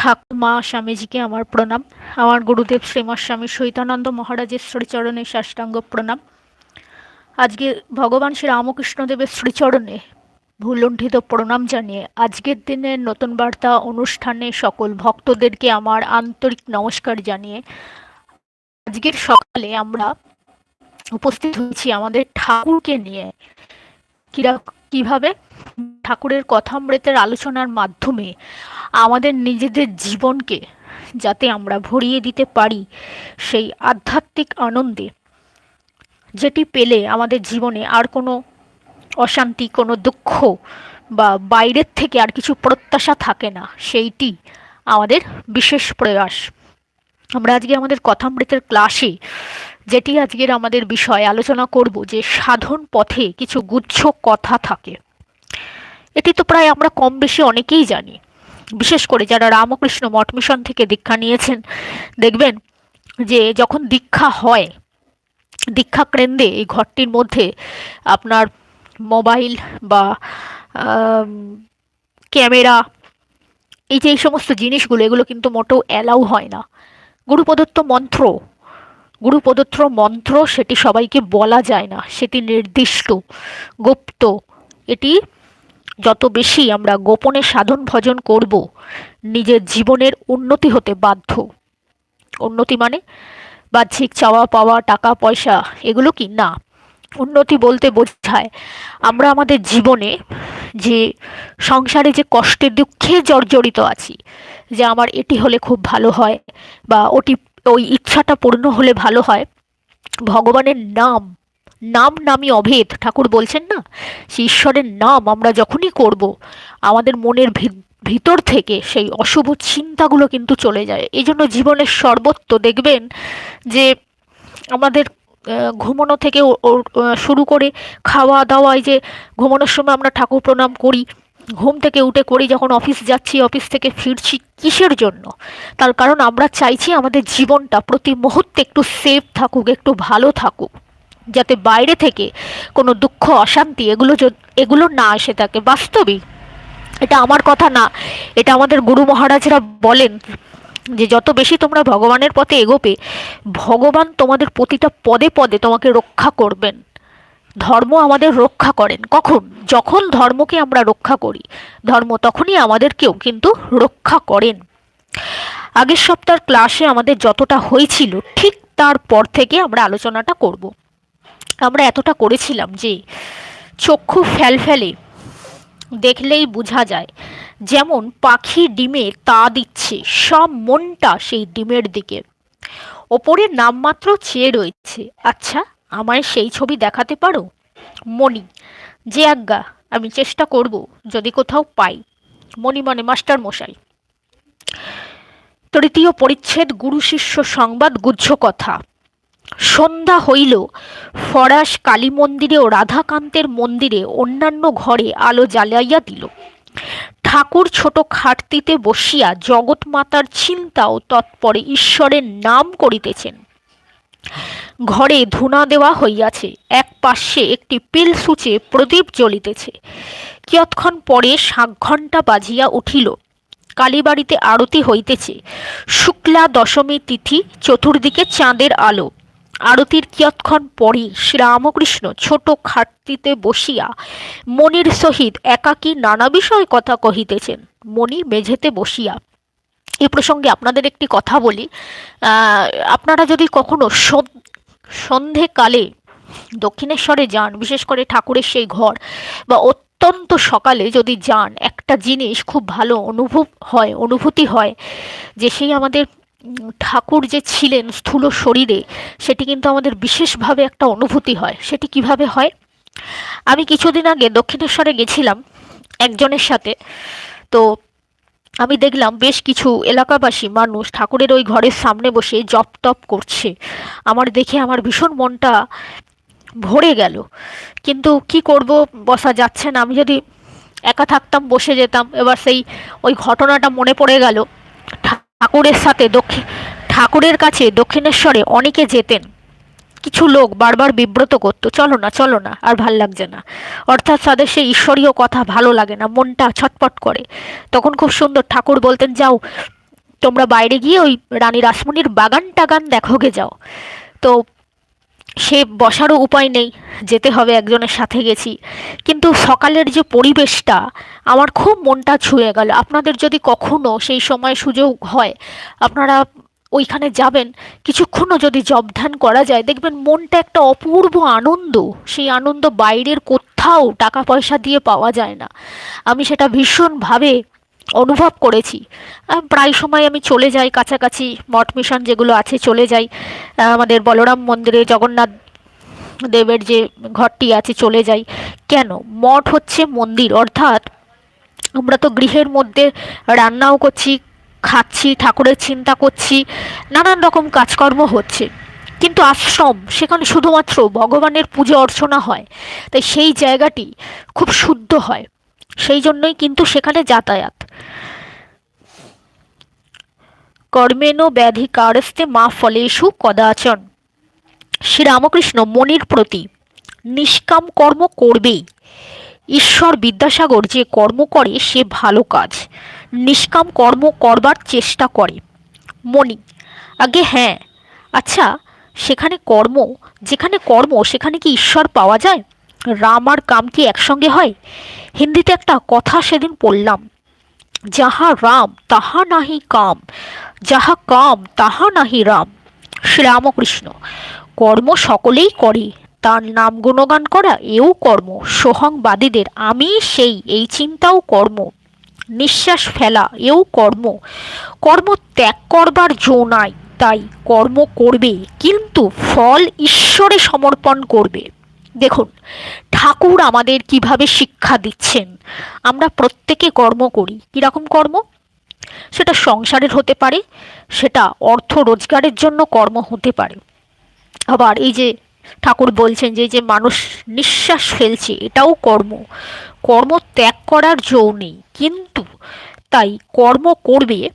ঠাকুর মা স্বামীজিকে আমার প্রণাম। আমার গুরুদেব শ্রীমা স্বামী সৈতানন্দ মহারাজের শ্রীচরণে সাষ্টাঙ্গ প্রণাম। আজকে ভগবান শ্রী রামকৃষ্ণদেবের শ্রীচরণে ভুলুণ্ঠিত প্রণাম জানিয়ে আজকের দিনের নতুন বার্তা অনুষ্ঠানে সকল ভক্তদেরকে আমার আন্তরিক নমস্কার জানিয়ে আজকের সকালে আমরা উপস্থিত হয়েছি আমাদের ঠাকুরকে নিয়ে। কিরা কীভাবে? ঠাকুরের কথামৃতের আলোচনার মাধ্যমে আমাদের নিজেদের জীবনকে যাতে আমরা ভরিয়ে দিতে পারি সেই আধ্যাত্মিক আনন্দে, যেটি পেলে আমাদের জীবনে আর কোনো অশান্তি, কোনো দুঃখ বা বাইরের থেকে আর কিছু প্রত্যাশা থাকে না, সেইটি আমাদের বিশেষ প্রয়াস। আমরা আজকে আমাদের কথামৃতের ক্লাসে যেটি আজকের আমাদের বিষয়, আলোচনা করব যে সাধন পথে কিছু গুচ্ছ কথা থাকে। এটি তো প্রায় আমরা কম বেশি অনেকেই জানি। বিশেষ করে যারা রামকৃষ্ণ মঠ মিশন থেকে দীক্ষা নিয়েছেন, দেখবেন যে যখন দীক্ষা হয়, দীক্ষা কেন্দ্রে এই ঘরটির মধ্যে আপনার মোবাইল বা ক্যামেরা, এই যে এই সমস্ত জিনিসগুলো, এগুলো কিন্তু মোটেও অ্যালাউ হয় না। গুরু প্রদত্ত মন্ত্র, গুরু প্রদত্ত মন্ত্র সেটি সবাইকে বলা যায় না। সেটি নির্দিষ্ট, গুপ্ত, এটি যত বেশি আমরা গোপনে সাধন ভজন করব, নিজের জীবনের উন্নতি হতে বাধ্য। উন্নতি মানে বাহ্যিক চাওয়া পাওয়া, টাকা, পয়সা, এগুলো কি? না। উন্নতি বলতে বোঝায় আমরা আমাদের জীবনে যে সংসারে যে কষ্টে দুঃখে জর্জরিত আছি, যে আমার এটি হলে খুব ভালো হয় বা ওটি, ওই ইচ্ছাটা পূর্ণ হলে ভালো হয়, ভগবানের নাম নাম নামই অভেদ। ঠাকুর বলছেন না, সে ঈশ্বরের নাম আমরা যখনই করব, আমাদের মনের ভিতর থেকে সেই অশুভ চিন্তাগুলো কিন্তু চলে যায়। এই জন্য জীবনের সর্বত্র দেখবেন যে আমাদের ঘুমানো থেকে শুরু করে খাওয়া দাওয়ায় যে ঘুমানোর সময় আমরা ঠাকুর প্রণাম করি, ঘুম থেকে উঠে করি, যখন অফিস যাচ্ছি, অফিস থেকে ফিরছি কিসের জন্য? তার কারণ আমরা চাইছি আমাদের জীবনটা প্রতি মুহূর্তে একটু সেফ থাকুক, একটু ভালো থাকুক। যাতে বাইরে থেকে কোনো দুঃখ, অশান্তি এগুলো এগুলো না আসে থাকে। বাস্তবিক এটা আমার কথা না, এটা আমাদের গুরু মহারাজরা বলেন যে যত বেশি তোমরা ভগবানের পথে এগোবে, ভগবান তোমাদের প্রতিটা পদে পদে তোমাকে রক্ষা করবেন। ধর্ম আমাদের রক্ষা করেন। কখন? যখন ধর্মকে আমরা রক্ষা করি। ধর্ম তখনই আমাদেরকেও কিন্তু রক্ষা করেন। আগের সপ্তাহের ক্লাসে আমাদের যতটা হয়েছিল, ঠিক তারপর থেকে আমরা আলোচনাটা করব। আমরা এতটা করেছিলাম যে চক্ষু ফেলে দেখলেই বোঝা যায় যেমন পাখি ডিমে তা দিচ্ছে, সব মনটা সেই ডিমের দিকে। ওপরে নামমাত্র চেয়ে রয়েছে আচ্ছা আমায় সেই ছবি দেখাতে পারো? মণি, যে আজ্ঞা, আমি চেষ্টা করব, যদি কোথাও পাই। মণি মানে মাস্টার মশাই। তৃতীয় পরিচ্ছেদ, গুরু শিষ্য সংবাদ গুজ্জ কথা। সন্ধ্যা হইল। ফরাস কালী মন্দিরে ও রাধাকান্তের মন্দিরে অন্যান্য ঘরে আলো জ্বালাইয়া দিল। ঠাকুর ছোট খাটতিতে বসিয়া জগৎমাতার চিন্তা ও তৎপরে ঈশ্বরের নাম করিতেছেন। ঘরে ধুনা দেওয়া হইয়াছে। এক পার্শ্বে একটি পিল সূচে প্রদীপ জ্বলিতেছে। কিয়ৎক্ষণ পরে শাক ঘণ্টা বাজিয়া উঠিল। কালীবাড়িতে আরতি হইতেছে। শুক্লা দশমী তিথি চতুর্দিকে চাঁদের আলো। আরতির কিয়ৎক্ষণ পরে শ্রীরামকৃষ্ণ ছোট খাটটিতে বসিয়া মনির সহিত একাকী নানা বিষয় কথা কহিতেছেন। মণি মেঝেতে বসিয়া, এ প্রসঙ্গে আপনাদের একটি কথা বলি। আপনারা যদি কখনো সন্ধেকালে দক্ষিণেশ্বরে যান, বিশেষ করে ঠাকুরের সেই ঘর, বা অত্যন্ত সকালে যদি যান, একটা জিনিস খুব ভালো অনুভব হয়, অনুভূতি হয়, যে সেই আমাদের ঠাকুর যে ছিলেন স্থূল শরীরে, সেটি কিন্তু আমাদের বিশেষভাবে একটা অনুভূতি হয়। সেটি কীভাবে হয়? আমি কিছুদিন আগে দক্ষিণেশ্বরে গেছিলাম একজনের সাথে। তো আমি দেখলাম বেশ কিছু এলাকাবাসী মানুষ ঠাকুরের ওই ঘরের সামনে বসে জপ তপ করছে। আমার দেখে আমার ভীষণ মনটা ভরে গেল। কিন্তু কি করব বসা যাচ্ছে না। আমি যদি একা থাকতাম, বসে যেতাম, এবার সেই ওই ঘটনাটা মনে পড়ে গেল। ঠাকুরের সাথে দক্ষিণ ঠাকুরের কাছে দক্ষিণেশ্বরে অনেকে যেতেন। কিছু লোক বারবার বিব্রত করতো, চলো না চলো না, আর ভালো লাগছে না। অর্থাৎ তাদের সেই ঈশ্বরীয় কথা ভালো লাগে না, মনটা ছটপট করে। তখন খুব সুন্দর ঠাকুর বলতেন, যাও, তোমরা বাইরে গিয়ে ওই রানী রাসমণির বাগান টাগান দেখোগে যাও। তো সে বসারও উপায় নেই, যেতে হবে একজনের সাথে গেছি। কিন্তু সকালের যে পরিবেশটা, আমার খুব মনটা ছুঁয়ে গেল। আপনাদের যদি কখনো সেই সময় সুযোগ হয়, আপনারা ওইখানে যাবেন, কিছুক্ষণও যদি জব ধ্যান করা যায়, দেখবেন মনটা একটা অপূর্ব আনন্দ। সেই আনন্দ বাইরের কোথাও টাকা পয়সা দিয়ে পাওয়া যায় না। আমি সেটা ভীষণভাবে অনুভব করেছি। প্রায় সময় আমি চলে যাই কাছাকাছি, মঠ মিশন যেগুলো আছে চলে যাই। আমাদের বলরাম মন্দিরে, জগন্নাথ দেবের যে ঘরটি আছে চলে যাই। কেন? মঠ হচ্ছে মন্দির, অর্থাৎ আমরা তো গৃহের মধ্যে রান্নাও করছি, খাচ্ছি, ঠাকুরের চিন্তা করছি, নানান রকম কাজকর্ম হচ্ছে। কিন্তু আশ্রম, সেখানে শুধুমাত্র ভগবানের পুজো অর্চনা হয়। তাই সেই জায়গাটি খুব শুদ্ধ হয়। সেই জন্যই কিন্তু সেখানে যাতায়াত। কর্মেণ ব্যাধি কারস্তে মা ফলেষু কদাচন। শ্রীরামকৃষ্ণ মনির প্রতি নিষ্কাম কর্ম করবেই। ঈশ্বর বিদ্যাসাগর যে কর্ম করে, সে ভালো কাজ। নিষ্কাম কর্ম করবার চেষ্টা করে। মণি, আগে হ্যাঁ আচ্ছা সেখানে কর্ম, যেখানে কর্ম, সেখানে কি ঈশ্বর পাওয়া যায়? রাম আর কাম কি একসঙ্গে হয়? হিন্দিতে একটা কথা সেদিন পড়লাম। যাহা রাম, তাহা নাহি কাম। যাহা কাম, তাহা নাহি রাম। শ্রীরামকৃষ্ণ, কর্ম সকলেই করে। তার নাম গুণগান করা এও কর্ম। সোহংবাদীদের আমি সেই, এই চিন্তাও কর্ম। নিঃশ্বাস ফেলা এও কর্ম। কর্ম ত্যাগ করবার জো নাই, তাই কর্ম করবে, কিন্তু ফল ঈশ্বরে সমর্পণ করবে। দেখুন, ঠাকুর আমাদের কীভাবে শিক্ষা দিচ্ছেন, আমরা প্রত্যেকে কর্ম করি। কীরকম কর্ম? সেটা সংসারের হতে পারে, সেটা অর্থ রোজগারের জন্য কর্ম হতে পারে। আবার এই যে ঠাকুর বলছেন যে যে মানুষ নিঃশ্বাস ফেলছে, এটাও কর্ম। কর্ম ত্যাগ করার জো নেই, কিন্তু তাই কর্ম করবে,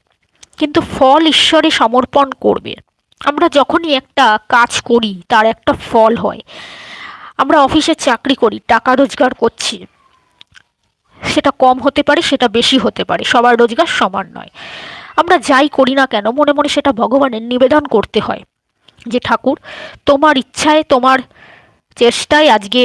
কিন্তু ফল ঈশ্বরে সমর্পণ করবে। আমরা যখনই একটা কাজ করি, তার একটা ফল হয়। আমরা অফিসে চাকরি করি, টাকা রোজগার করছি। সেটা কম হতে পারে, সেটা বেশি হতে পারে, সবার রোজগার সমান নয়। আমরা যাই করি না কেন, মনে মনে সেটা ভগবানের নিবেদন করতে হয় যে, ঠাকুর, তোমার ইচ্ছায়, তোমার চেষ্টায় আজকে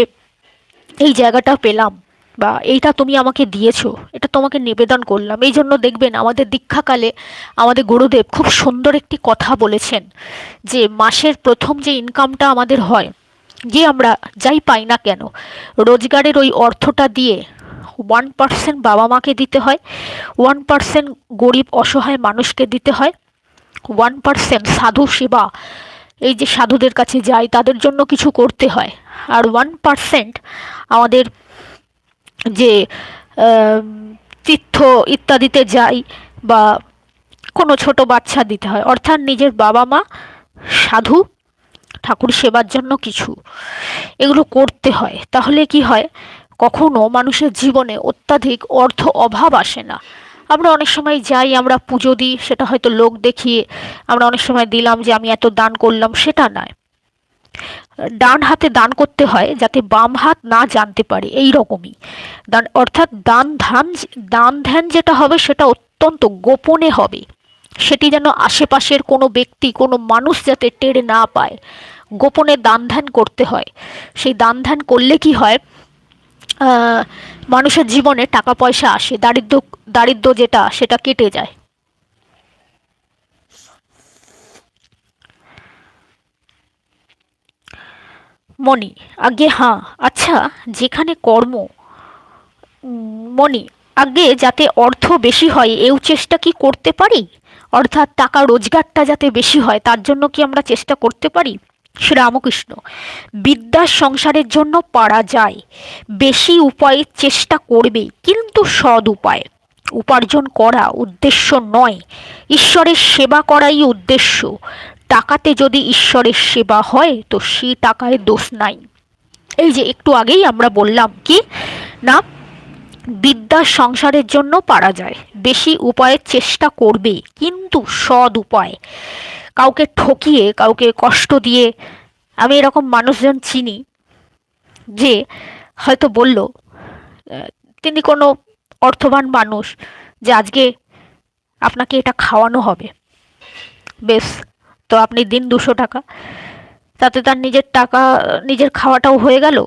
এই জায়গাটা পেলাম বা এইটা তুমি আমাকে দিয়েছ, এটা তোমাকে নিবেদন করলাম। এই জন্য দেখবেন আমাদের দীক্ষাকালে আমাদের গুরুদেব খুব সুন্দর একটি কথা বলেছেন যে, মাসের প্রথম যে ইনকামটা আমাদের হয় যে আমরা যাই পাই না কেন, রোজগারের ওই অর্থটা দিয়ে ওয়ান পার্সেন্ট বাবা মাকে দিতে হয় ওয়ান পার্সেন্ট গরিব অসহায় মানুষকে দিতে হয় ওয়ান পার্সেন্ট সাধু সেবা, এই যে সাধুদের কাছে যাই তাদের জন্য কিছু করতে হয়। আর ওয়ান পার্সেন্ট আমাদের যে তীর্থ ইত্যাদিতে যাই বা কোনো ছোট বাচ্চা দিতে হয়, অর্থাৎ নিজের বাবা মা সাধু ঠাকুর সেবার জন্য কিছু। এগুলো করতে হয়। তাহলে কি হয়? কখনো মানুষের জীবনে অত্যাধিক অর্থ অভাব আসে না। আমরা অনেক সময় যাই, আমরা পুজো দিই, সেটা হয়তো লোক দেখিয়ে আমরা অনেক সময় দিলাম যে আমি এত দান করলাম, সেটা নয়। ডান হাতে দান করতে হয় যাতে বাম হাত না জানতে পারে এই রকমই দান, অর্থাৎ দান ধান, দান ধ্যান যেটা হবে, সেটা অত্যন্ত গোপনে হবে। সেটি যেন আশেপাশের কোনো ব্যক্তি, কোনো মানুষ যাতে টের না পায়। গোপনে দান ধ্যান করতে হয়। সেই দান ধ্যান করলে কি হয়? মানুষের জীবনে টাকা পয়সা আসে, দারিদ্র দারিদ্র যেটা, সেটা কেটে যায়। মণি, আগে হ্যাঁ আচ্ছা যেখানে কর্ম, মণি, আগে যাতে অর্থ বেশি হয়, এও চেষ্টা কি করতে পারি? অর্থাৎ টাকা রোজগারটা যাতে বেশি হয়, তার জন্য কি আমরা চেষ্টা করতে পারি? শ্রীরামকৃষ্ণ বিদ্যার সংসারের জন্য পারা যায়, বেশি উপায়ে চেষ্টা করবে কিন্তু সৎ উপায়। উপার্জন করা উদ্দেশ্য নয়, ঈশ্বরের সেবা করাই উদ্দেশ্য। টাকাতে যদি ঈশ্বরের সেবা হয়, তো সেই টাকায় দোষ নাই। এই যে একটু আগেই আমরা বললাম কি, না, বিদ্যা সংসারের জন্য পারা যায়, বেশি উপায়ের চেষ্টা করবে কিন্তু সদ উপায়। কাউকে ঠকিয়ে, কাউকে কষ্ট দিয়ে আমি এরকম মানুষজন চিনি যে হয়তো বলল তিনি কোনো অর্থবান মানুষ যে আজকে আপনাকে এটা খাওয়ানো হবে। বেশ, তো আপনি দিন দুশো টাকা। তাতে তার নিজের টাকা, নিজের খাওয়াটাও হয়ে গেল,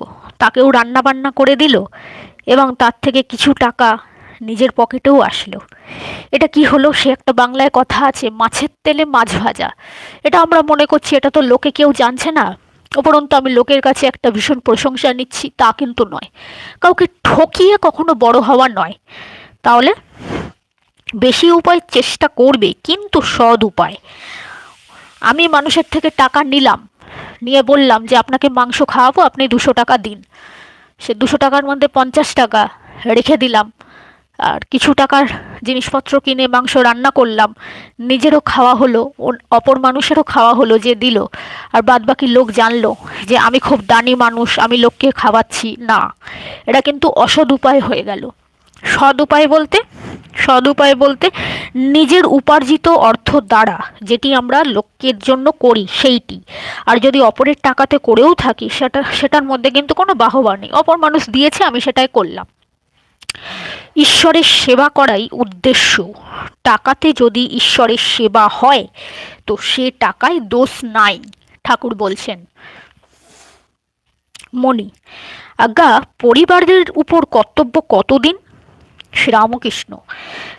তাকেও রান্না বান্না করে দিল এবং তার থেকে কিছু টাকা নিজের পকেটেও আসলো। এটা কি হলো? সে একটা বাংলায় কথা আছে, মাছের তেলে মাছ ভাজা। এটা আমরা মনে করছি, এটা তো লোকে কেউ জানছে না। উপরন্তু আমি লোকের কাছে একটা ভীষণ প্রশংসা নিচ্ছি, তা কিন্তু নয়। কাউকে ঠকিয়ে কখনো বড় হওয়া নয়। তাহলে বেশি উপায় চেষ্টা করবে, কিন্তু সৎ উপায়। আমি মানুষের থেকে টাকা নিলাম, নিয়ে বললাম যে আপনাকে মাংস খাওয়াবো, আপনি দুশো টাকা দিন। সে দুশো টাকার মধ্যে পঞ্চাশ টাকা রেখে দিলাম। আর কিছু টাকার জিনিসপত্র কিনে মাংস রান্না করলাম। নিজেরও খাওয়া হলো অপর মানুষেরও খাওয়া হলো যে দিল। আর বাদবাকি লোক জানলো যে আমি খুব দানি মানুষ, আমি লোককে খাওয়াচ্ছি। না, এটা কিন্তু অসৎ উপায় হয়ে গেল। সৎ উপায় বলতে, সৎ উপায় বলতে নিজের উপার্জিত অর্থ দ্বারা যেটি আমরা লোকের জন্য করি, সেইটি। আর যদি অপরের টাকাতে করেও থাকি, সেটা সেটার মধ্যে কিন্তু কোনো বাহবা নেই। অপর মানুষ দিয়েছে, আমি সেটাই করলাম। ঈশ্বরের সেবা করাই উদ্দেশ্য। টাকাতে যদি ঈশ্বরের সেবা হয়, তো সে টাকায় দোষ নাই, ঠাকুর বলছেন। মণি, আজ্ঞা, পরিবারের উপর কর্তব্য কতদিন? শ্রীরামকৃষ্ণ,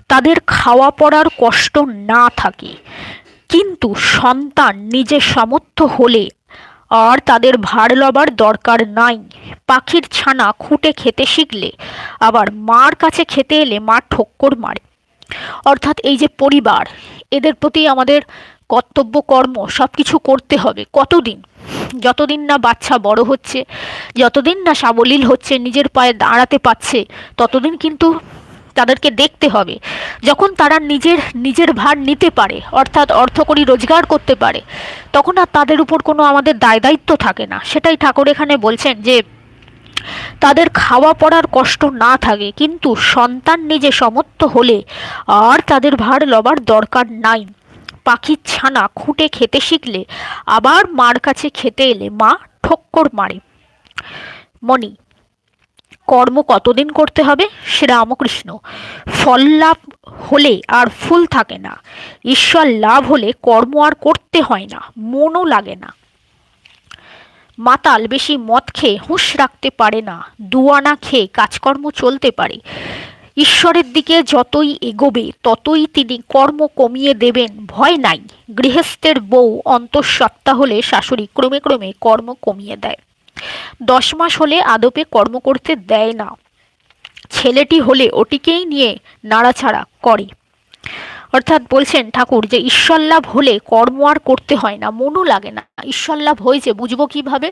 তাদের খাওয়া পড়ার কষ্ট না থাকে, কিন্তু সন্তান নিজের সামর্থ্য হলে আর তাদের ভার লবার দরকার নাই। পাখির ছানা খুঁটে খেতে শিখলে, আবার মার কাছে খেতে এলে মা ঠক্কর মারে। অর্থাৎ এই যে পরিবার, এদের প্রতি আমাদের কর্তব্য, কর্ম সব কিছু করতে হবে। কতদিন? যতদিন না বাচ্চা বড় হচ্ছে, যতদিন না সাবলীল হচ্ছে, নিজের পায়ে দাঁড়াতে পারছে, ততদিন কিন্তু তাদেরকে দেখতে হবে। যখন তারা নিজের নিজের ভার নিতে পারে, অর্থাৎ অর্থকরী রোজগার করতে পারে, তখন আর তাদের উপর কোনো আমাদের দায় দায়িত্ব থাকে না। সেটাই ঠাকুর এখানে বলছেন যে, তাদের খাওয়া পড়ার কষ্ট না থাকে, কিন্তু সন্তান নিজে সমর্থ হলে আর তাদের ভার লবার দরকার নাই। পাখির ছানা খুঁটে খেতে শিখলে, আবার মার কাছে খেতে এলে মা ঠক্কর মারে। মণি কর্ম কতদিন করতে হবে? শ্রীরামকৃষ্ণ ফল লাভ হলে আর ফুল থাকে না। ঈশ্বর লাভ হলে কর্ম আর করতে হয় না, মনও লাগে না। মাতাল বেশি মদ খেয়ে হুঁশ রাখতে পারে না দুয়ানা খেয়ে কাজকর্ম চলতে পারে। ঈশ্বরের দিকে যতই এগোবে, ততই তিনি কর্ম কমিয়ে দেবেন, ভয় নাই। গৃহস্থের বউ অন্তঃসত্ত্বা হলে শাশুড়ি ক্রমে ক্রমে কর্ম কমিয়ে দেয়। দশ মাস হলে আদপে কর্ম করতে দেয় না। ছেলেটি হলে ওটিকেই নিয়ে নাড়াছাড়া করে। অর্থাৎ বলছেন ঠাকুর যে ঈশ্বর লাভ হলে কর্ম আর করতে হয় না, মনও লাগে না। ঈশ্বর লাভ হয়েছে, বুঝব কীভাবে?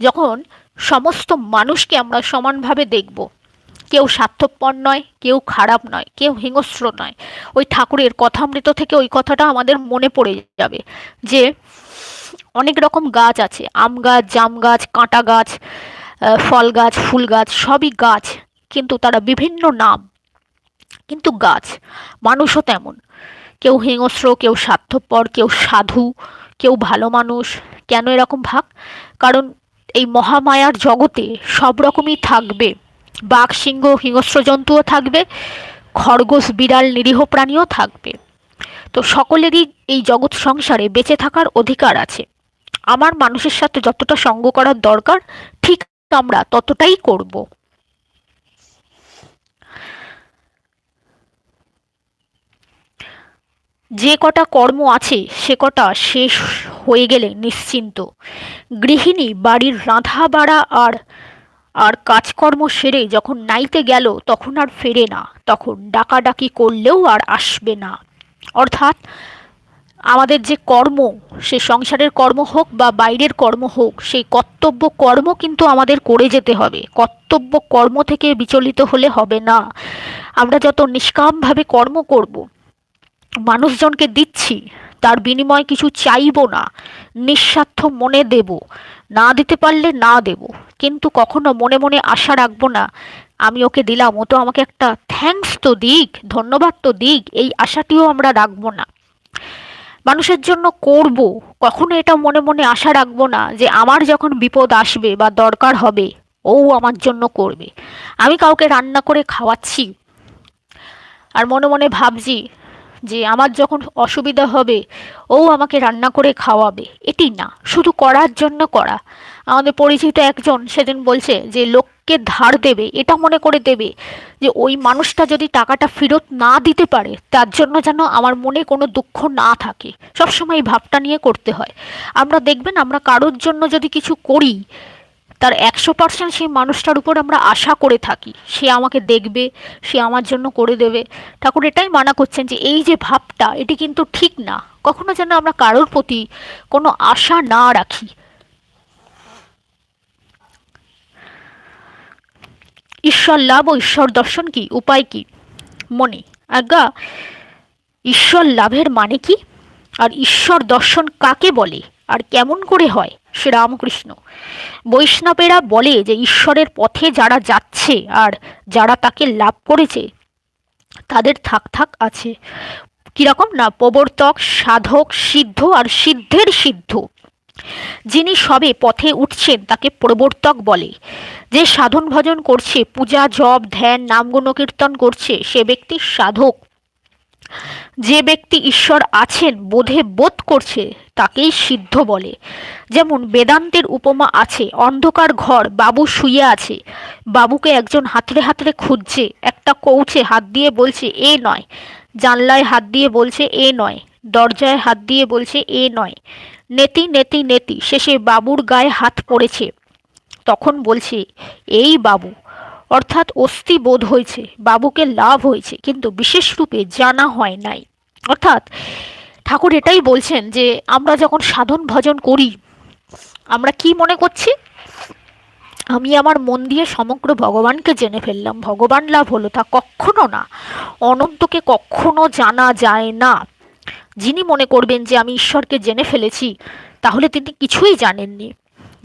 যখন সমস্ত মানুষকে আমরা সমানভাবে দেখব। কেউ স্বার্থপর নয়, কেউ খারাপ নয়, কেউ হিংস্র নয়। ওই ঠাকুরের কথামৃত থেকে ওই কথাটা আমাদের মনে পড়ে যাবে যে অনেক রকম গাছ আছে। আম গাছ, জাম গাছ, কাঁটা গাছ ফল গাছ, ফুল গাছ, সবই গাছ, কিন্তু তারা বিভিন্ন নাম। কিন্তু গাছ, মানুষও তেমন। কেউ হিংস্র, কেউ স্বার্থপর, কেউ সাধু, কেউ ভালো মানুষ। কেন এরকম ভাগ? কারণ এই মহামায়ার জগতে সব রকমই থাকবে। বাঘ, সিংহ, হিংস্র জন্তুও থাকবে। খরগোশ, বিড়াল, নিরীহ প্রাণীও থাকবে। তো সকলেরই এই জগৎ সংসারে বেঁচে থাকার অধিকার আছে। আমার মানুষের সাথে যতটা সঙ্গ করার দরকার, ঠিক আমরা ততটাই করব। যে কটা কর্ম আছে, সে কটা শেষ হয়ে গেলে নিশ্চিন্ত। গৃহিণী বাড়ির রাঁধা বাড়া আর আর কাজকর্ম সেরে যখন নাইতে গেল, তখন আর ফেরে না। তখন ডাকাডাকি করলেও আর আসবে না। অর্থাৎ আমাদের যে কর্ম, সে সংসারের কর্ম হোক বা বাইরের কর্ম হোক, সেই কর্তব্য কর্ম কিন্তু আমাদের করে যেতে হবে। কর্তব্য কর্ম থেকে বিচলিত হলে হবে না। আমরা যত নিষ্কামভাবে কর্ম করব, মানুষজনকে দিচ্ছি, তার বিনিময়ে কিছু চাইব না, নিঃস্বার্থ মনে দেব। না দিতে পারলে না দেব, কিন্তু কখনো মনে মনে আশা রাখব না আমি ওকে দিলাম, ও তো আমাকে একটা থ্যাঙ্কস তো দিক, ধন্যবাদ তো দিক, এই আশাটিও আমরা রাখব না। মানুষের জন্য করব, কখনো এটা মনে মনে আশা রাখব না যে আমার যখন বিপদ আসবে বা দরকার হবে, ও আমার জন্য করবে। আমি কাউকে রান্না করে খাওয়াচ্ছি আর মনে মনে ভাবছি যে আমার যখন অসুবিধা হবে, ও আমাকে রান্না করে খাওয়াবে। এটি না, শুধু করার জন্য করা। আমাদের পরিচিত একজন সেদিন বলছে যে, লোককে ধার দেবে, এটা মনে করে দেবে যে, ওই মানুষটা যদি টাকাটা ফেরত না দিতে পারে, তার জন্য যেন আমার মনে কোনো দুঃখ না থাকে। সবসময় এই ভাবটা নিয়ে করতে হয়। আমরা দেখবেন, আমরা কারোর জন্য যদি কিছু করি, তার একশো পার্সেন্ট সেই মানুষটার উপর আমরা আশা করে থাকি। সে আমাকে দেখবে, সে আমার জন্য করে দেবে। ঠাকুর এটাই মানা করছেন যে, এই যে ভাবটা, এটি কিন্তু ঠিক না। কখনো যেন আমরা কারোর প্রতি কোনো আশা না রাখি। ঈশ্বর লাভ ও ঈশ্বর দর্শন কি? উপায় কি? মনে আজ্ঞা, ঈশ্বর লাভের মানে কি? আর ঈশ্বর দর্শন কাকে বলে? আর কেমন করে হয়? শ্রীরামকৃষ্ণ বৈষ্ণবেরা বলে যে ঈশ্বরের পথে যারা যাচ্ছে আর যারা তাকে লাভ করেছে, তাদের থাক থাক আছে। কীরকম না? প্রবর্তক, সাধক, সিদ্ধ আর সিদ্ধের সিদ্ধ। যিনি সবে পথে উঠছেন, তাকে প্রবর্তক বলে। যে সাধন ভজন করছে, পূজা, জপ, ধ্যান, নাম গুণকীর্তন করছে, সে ব্যক্তি সাধক। যে ব্যক্তি ঈশ্বর আছেন, বোধে বোধ করছে, তাকেই সিদ্ধ বলে। যেমন বেদান্তের উপমা আছে, অন্ধকার ঘর, বাবু শুয়ে আছে। বাবুকে একজন হাতড়ে হাতড়ে খুঁজছে, একটা কৌছে হাত দিয়ে বলছে, এ নয়। জানলায় হাত দিয়ে বলছে, এ নয়। দরজায় হাত দিয়ে বলছে, এ নয়। নেতি নেতি নেতি, শেষে বাবুর গায়ে হাত পড়েছে। তখন বলছে, এই বাবু, অর্থাৎ অস্থি বোধ হয়েছে, বাবুকে লাভ হয়েছে, কিন্তু বিশেষ রূপে জানা হয় নাই। অর্থাৎ ঠাকুর এটাই বলছেন যে, আমরা যখন সাধন ভজন করি, আমরা কি মনে করছি? আমি আমার মন দিয়ে সমগ্র ভগবানকে জেনে ফেললাম। ভগবান লাভ হলো তা কখনো না, অনন্তকে কখনো জানা যায় না। যিনি মনে করবেন যে আমি ঈশ্বরকে জেনে ফেলেছি, তাহলে তিনি কিছুই জানেননি।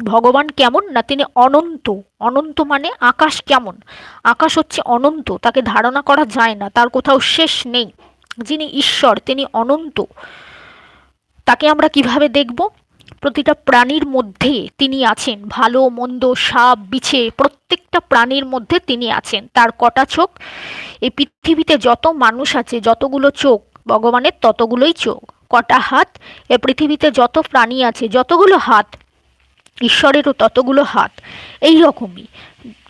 ভগবান কেমন না তিনি অনন্ত। অনন্ত মানে আকাশ কেমন? আকাশ হচ্ছে অনন্ত, তাকে ধারণা করা যায় না, তার কোথাও শেষ নেই। যিনি ঈশ্বর, তিনি অনন্ত। তাকে আমরা কীভাবে দেখব? প্রতিটা প্রাণীর মধ্যে তিনি আছেন। ভালো, মন্দ, সাপ, বিছে, প্রত্যেকটা প্রাণীর মধ্যে তিনি আছেন। তার কটা চোখ? এই পৃথিবীতে যত মানুষ আছে, যতগুলো চোখ ভগবানের ততগুলোই চোখ। কটা হাত? এ পৃথিবীতে যত প্রাণী আছে, যতগুলো হাত, ঈশ্বরেরও ততগুলো হাত এই রকমই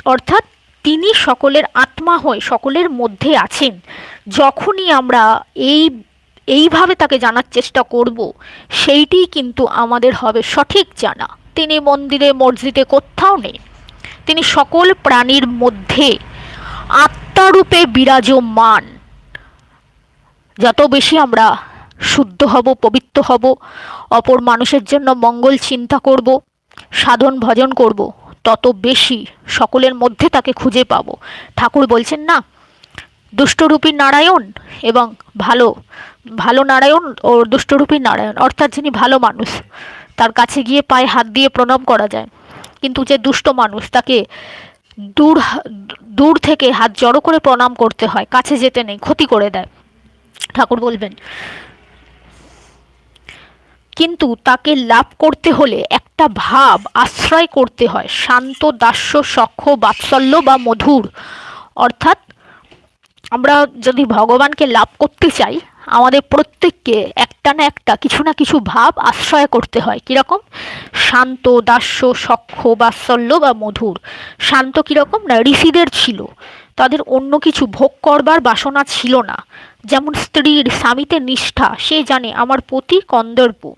অর্থাৎ তিনি সকলের আত্মা হয়ে, সকলের মধ্যে আছেন। যখনই আমরা এই, এইভাবে তাকে জানার চেষ্টা করব সেইটিই কিন্তু আমাদের হবে সঠিক জানা। তিনি মন্দিরে, মসজিদে কোথাও নেই। তিনি সকল প্রাণীর মধ্যে আত্মারূপে বিরাজমান। যত বেশি আমরা শুদ্ধ হব, পবিত্র হব, অপর মানুষের জন্য মঙ্গল চিন্তা করব, সাধন ভজন করব, তত বেশি সকলের মধ্যে তাকে খুঁজে পাব। ঠাকুর বলছেন, না, দুষ্টরূপী নারায়ণ এবং ভালো ভালো নারায়ণ ও দুষ্টরূপী নারায়ণ, অর্থাৎ যিনি ভালো মানুষ, তার কাছে গিয়ে পায়ে হাত দিয়ে প্রণাম করা যায়। কিন্তু যে দুষ্ট মানুষ, তাকে দূর দূর থেকে হাত জড়ো করে প্রণাম করতে হয়, কাছে যেতে নেই, ক্ষতি করে দেয়। ঠাকুর বলবেন। কিন্তু তাকে লাভ করতে হলে একটা ভাব আশ্রয় করতে হয়, শান্ত, দাস্য সখ্য বাৎসল্য বা মধুর। অর্থাৎ আমরা যদি ভগবানকে লাভ করতে চাই, আমাদের প্রত্যেককে একটা না একটা কিছু না কিছু ভাব আশ্রয় করতে হয়। কীরকম? শান্ত, দাস্য সখ্য বাৎসল্য বা মধুর। শান্ত কীরকম? না, ঋষিদের ছিল। তাদের অন্য কিছু ভোগ করবার বাসনা ছিল না। যেমন স্ত্রীর স্বামীতে নিষ্ঠা, সে জানে আমার পতি কন্দর্প।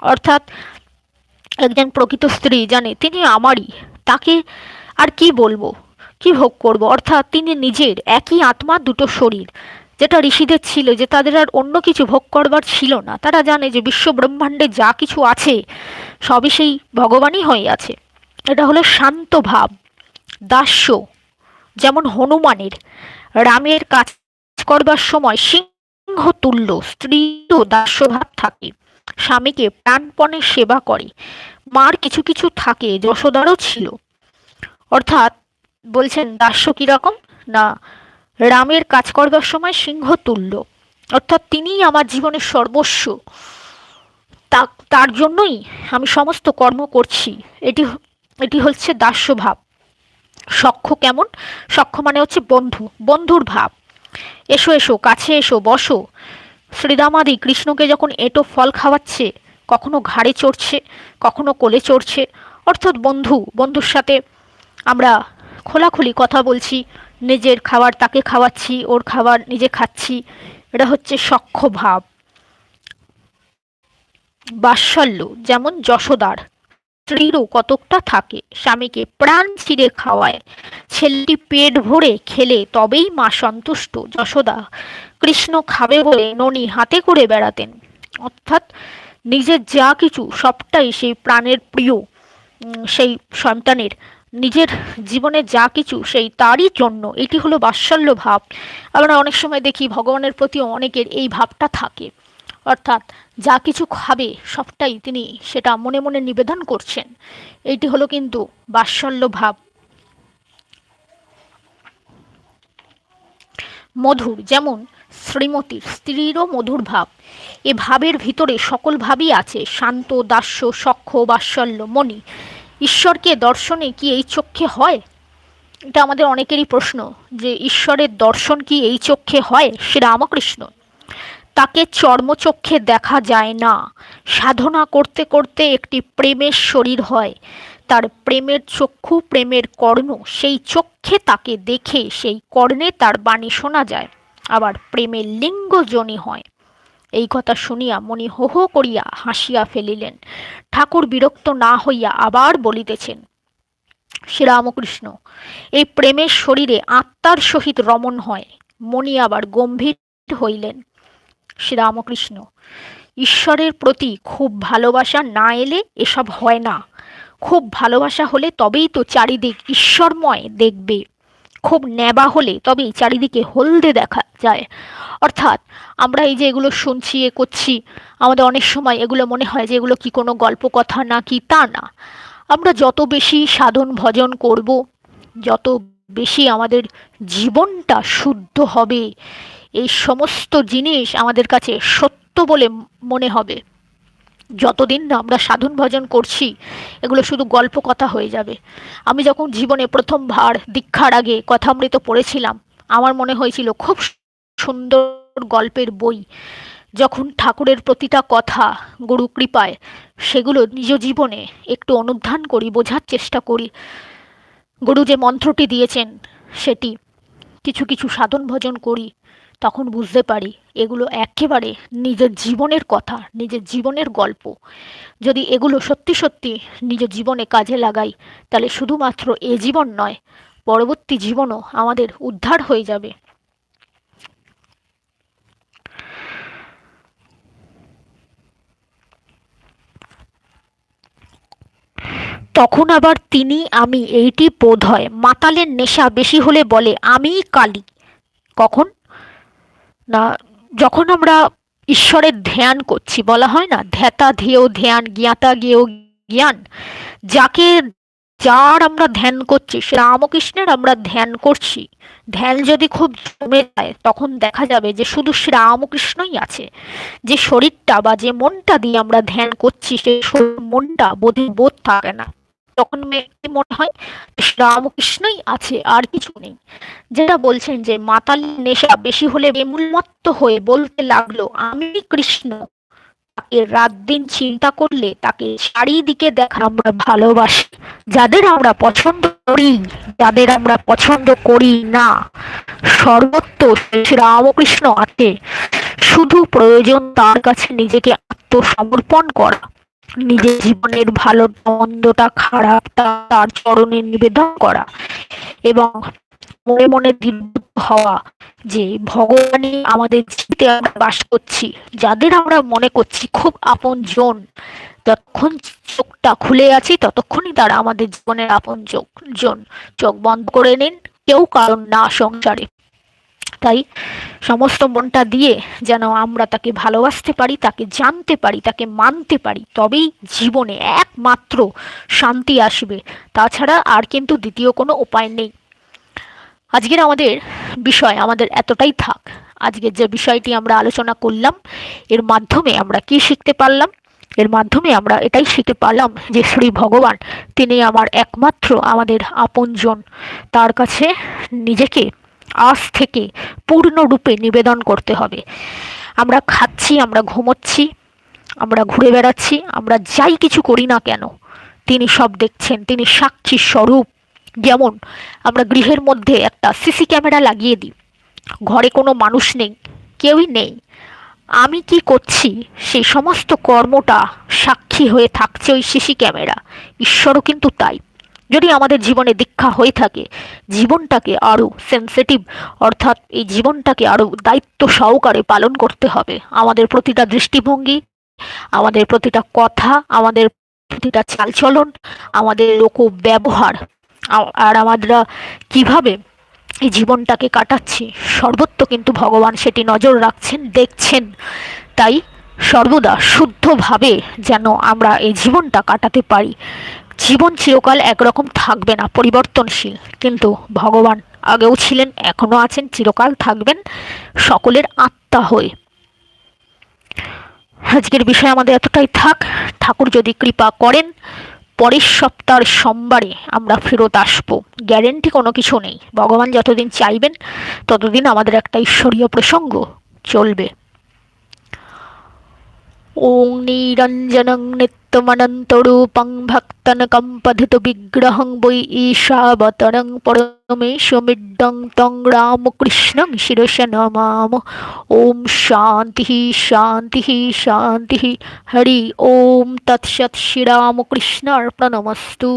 অর্থাৎ একজন প্রকৃত স্ত্রী জানে তিনি আমারই। তাকে আর কি বলব? কি ভোগ করব? অর্থাৎ তিনি নিজের একই আত্মা, দুটো শরীর। যেটা ঋষিদের ছিল যে তাদের আর অন্য কিছু ভোগ করবার ছিল না। তারা জানে যে বিশ্ব ব্রহ্মাণ্ডে যা কিছু আছে, সবই সেই ভগবানই হয়ে আছে। এটা হলো শান্ত ভাব, দাস্য, যেমন হনুমানের, রামের কাজ করবার সময় সিংহ তুল্য স্ত্রীও দাস্যভাব থাকে। স্বামীকে প্রাণপণে সেবা করে। মার কিছু কিছু থাকে, যশোদারও ছিল। অর্থাৎ বলছেন, দাস্য কীরকম? না, রামের কাজ করবার সময় সিংহ তুল্য। অর্থাৎ তিনিই আমার জীবনের সর্বস্ব। তা, তার জন্যই আমি সমস্ত কর্ম করছি। এটি এটি হচ্ছে দাস্যভাব। সখ্য কেমন? সখ্য মানে হচ্ছে বন্ধু, বন্ধুর ভাব। এসো এসো, কাছে এসো, বসো। শ্রীদামাদি কৃষ্ণকে যখন এঁটো ফল খাওয়াচ্ছে, কখনো ঘাড়ে চড়ছে, কখনো কোলে চড়ছে। অর্থাৎ বন্ধু, বন্ধুর সাথে আমরা খোলাখুলি কথা বলছি, নিজের খাবার তাকে খাওয়াচ্ছি, ওর খাবার নিজে খাচ্ছি। এটা হচ্ছে সখ্য ভাব। বাৎসল্য, যেমন যশোদার। স্ত্রীরও কতকটা থাকে। স্বামীকে প্রাণ ছিঁড়ে খাওয়ায়। ছেলেটি পেট ভরে খেলে তবেই মা সন্তুষ্ট। যশোদা কৃষ্ণ খাবে বলে ননি হাতে করে বেড়াতেন। অর্থাৎ নিজের যা কিছু সবটাই সেই প্রাণের প্রিয় সেই সন্তানের। নিজের জীবনে যা কিছু সেই তারই জন্য। এটি হলো বাৎসল্য ভাব। আমরা অনেক সময় দেখি ভগবানের প্রতিও অনেকের এই ভাবটা থাকে। অর্থাৎ যা কিছু খাবে সবটাই তিনি সেটা মনে মনে নিবেদন করছেন। এইটি হলো কিন্তু বাৎসল্য ভাব। মধুর যেমন শ্রীমতীর স্ত্রীরও মধুর ভাব। এ ভাবের ভিতরে সকল ভাবই আছে, শান্ত, দাস্য, সখ্য, বাৎসল্য, মণি। ঈশ্বরকে দর্শনে কি এই চক্ষে হয়? এটা আমাদের অনেকেরই প্রশ্ন, যে ঈশ্বরের দর্শন কি এই চক্ষে হয়? শ্রীরামকৃষ্ণ। তাকে চর্মচক্ষে দেখা যায় না। সাধনা করতে করতে একটি প্রেমের শরীর হয়। তার প্রেমের চক্ষু, প্রেমের কর্ণ, সেই চক্ষে তাকে দেখে সেই কর্ণে তার বাণী শোনা যায়। আবার প্রেমের লিঙ্গজনী হয়। এই কথা শুনিয়া মণি হো হো করিয়া হাসিয়া ফেলিলেন। ঠাকুর বিরক্ত না হইয়া আবার বলিতেছেন, শ্রীরামকৃষ্ণ, এই প্রেমের শরীরে আত্মার সহিত রমণ হয়। মণি আবার গম্ভীর হইলেন। শ্রীরামকৃষ্ণ। ঈশ্বরের প্রতি খুব ভালোবাসা না এলে এসব হয় না। খুব ভালোবাসা হলে তবেই তো চারিদিক ঈশ্বরময় দেখবে। খুব নেবা হলে তবেই চারিদিকে হলদে দেখা যায়। অর্থাৎ আমরা এই যে এগুলো শুনছি, এ করছি, আমাদের অনেক সময় এগুলো মনে হয় যে এগুলো কি কোনো গল্প কথা না কি তা না। আমরা যত বেশি সাধন ভজন করব, যত বেশি আমাদের জীবনটা শুদ্ধ হবে এই সমস্ত জিনিস আমাদের কাছে সত্য বলে মনে হবে। যতদিন না আমরা সাধন ভজন করছি, এগুলো শুধু গল্প কথা হয়ে যাবে। আমি যখন জীবনে প্রথম ভার দীক্ষার আগে কথা কথামৃত পড়েছিলাম, আমার মনে হয়েছিল খুব সুন্দর গল্পের বই। যখন ঠাকুরের প্রতিটা কথা গুরু কৃপায়, সেগুলো নিজ জীবনে একটু অনুধান করি, বোঝার চেষ্টা করি। গুরু যে মন্ত্রটি দিয়েছেন, সেটি। কিছু কিছু সাধন ভজন করি। তখন বুঝতে পারি এগুলো একেবারে নিজের জীবনের কথা, নিজের জীবনের গল্প। যদি এগুলো সত্যি সত্যি নিজের জীবনে কাজে লাগাই, তাহলে শুধুমাত্র এ জীবন নয়, পরবর্তী জীবনও আমাদের উদ্ধার হয়ে যাবে। তখন আবার তিনি, আমি, এইটি বোধ হয় মাতালের নেশা বেশি হলে বলে আমি কালী। কখন? না, যখন আমরা ঈশ্বরের ধ্যান করছি, বলা হয় না, ধ্যাতা ধেয় ধ্যান, জ্ঞাতা গেয় জ্ঞান, যাকে যার আমরা ধ্যান করছি, সে রামকৃষ্ণের আমরা ধ্যান করছি। ধ্যান যদি খুব জমে যায়, তখন দেখা যাবে যে শুধু শ্রীরামকৃষ্ণই আছে। যে শরীরটা বা যে মনটা দিয়ে আমরা ধ্যান করছি, সে মনটা বোধে বোধ থাকে না। তখন মনে হয় রামকৃষ্ণই আছে, আর কিছু নেই। যেটা বলছেন যে মাতাল নেশা বেশি হলে বেমূলমত্ত হয়ে বলতে লাগল, আমি কৃষ্ণ। তাকে রাত দিন চিন্তা করলে তাকে চারিদিকে দেখা আমরা ভালোবাসি। যাদের আমরা পছন্দ করি, যাদের আমরা পছন্দ করি না। সর্বত্র রামকৃষ্ণ আছে। শুধু প্রয়োজন তার কাছে নিজেকে আত্মসমর্পণ করা। নিজের জীবনের ভালো মন্দটা খারাপটা তার চরণে নিবেদন করা এবং মনে মনে দৃঢ় হওয়া যে ভগবানই আমাদের জীবিতে আমরা বাস করছি, যাদের আমরা মনে করছি খুব আপন জন যতক্ষণ চোখটা খুলে আছি, ততক্ষণই তারা আমাদের জীবনের আপন চোখ জন চোখ বন্ধ করে নিন, কেউ কারণ না সংসারে। তাই সমস্ত মনটা দিয়ে যেন আমরা তাকে ভালোবাসতে পারি, তাকে জানতে পারি, তাকে মানতে পারি, তবেই জীবনে একমাত্র শান্তি আসবে। তাছাড়া আর কিন্তু দ্বিতীয় কোনো উপায় নেই। আজকের আমাদের বিষয় আমাদের এতটাই থাক। আজকের যে বিষয়টি আমরা আলোচনা করলাম, এর মাধ্যমে আমরা কি শিখতে পারলাম? এর মাধ্যমে আমরা এটাই শিখতে পারলাম যে শ্রী ভগবান, তিনি আমার একমাত্র আমাদের আপনজন। তার কাছে নিজেকে আজ থেকে পূর্ণরূপে নিবেদন করতে হবে। আমরা খাচ্ছি, আমরা ঘুমোচ্ছি, আমরা ঘুরে বেড়াচ্ছি, আমরা যাই কিছু করি না কেন, তিনি সব দেখছেন, তিনি সাক্ষী স্বরূপ। যেমন আমরা গৃহের মধ্যে একটা সিসি ক্যামেরা লাগিয়ে দিই, ঘরে কোনো মানুষ নেই, কেউই নেই। আমি কি করছি? সেই সমস্ত কর্মটা সাক্ষী হয়ে থাকছে ওই সিসি ক্যামেরা। ঈশ্বরও কিন্তু তাই। যদি আমাদের জীবনে দীক্ষা হয়ে থাকে, জীবনটাকে আরও সেন্সিটিভ অর্থাৎ এই জীবনটাকে আরও দায়িত্ব সহকারে পালন করতে হবে। আমাদের প্রতিটা দৃষ্টিভঙ্গি, আমাদের প্রতিটা কথা, আমাদের প্রতিটা চালচলন, আমাদের লোক ব্যবহার আর আমরা কীভাবে এই জীবনটাকে কাটাচ্ছি, সর্বত্র কিন্তু ভগবান সেটি নজর রাখছেন, দেখছেন। তাই সর্বদা শুদ্ধভাবে যেন আমরা এই জীবনটা কাটাতে পারি। জীবন চিরকাল একরকম থাকবে না, পরিবর্তনশীল। কিন্তু ভগবান আগেও ছিলেন, এখনও আছেন, চিরকাল থাকবেন সকলের আত্মা হয়ে। আজকের বিষয় আমাদের এতটাই থাক। ঠাকুর যদি কৃপা করেন, পরের সপ্তাহের সোমবারে আমরা ফেরত আসব। গ্যারেন্টি কোনো কিছু নেই। ভগবান যতদিন চাইবেন, ততদিন আমাদের একটা ঈশ্বরীয় প্রসঙ্গ চলবে। ওং নিরঞ্জনং নিত্যমনন্তরূপং ভক্তন কম্পধিত বিগ্রহং বৈ ঈশাবতরং পরমেশমিডং তং রামকৃষ্ণং শিরস নমাম ওম শান্তি শান্তি শান্তি হরি ওম তৎসৎ শ্রীরামকৃষ্ণ অর্পণমস্তু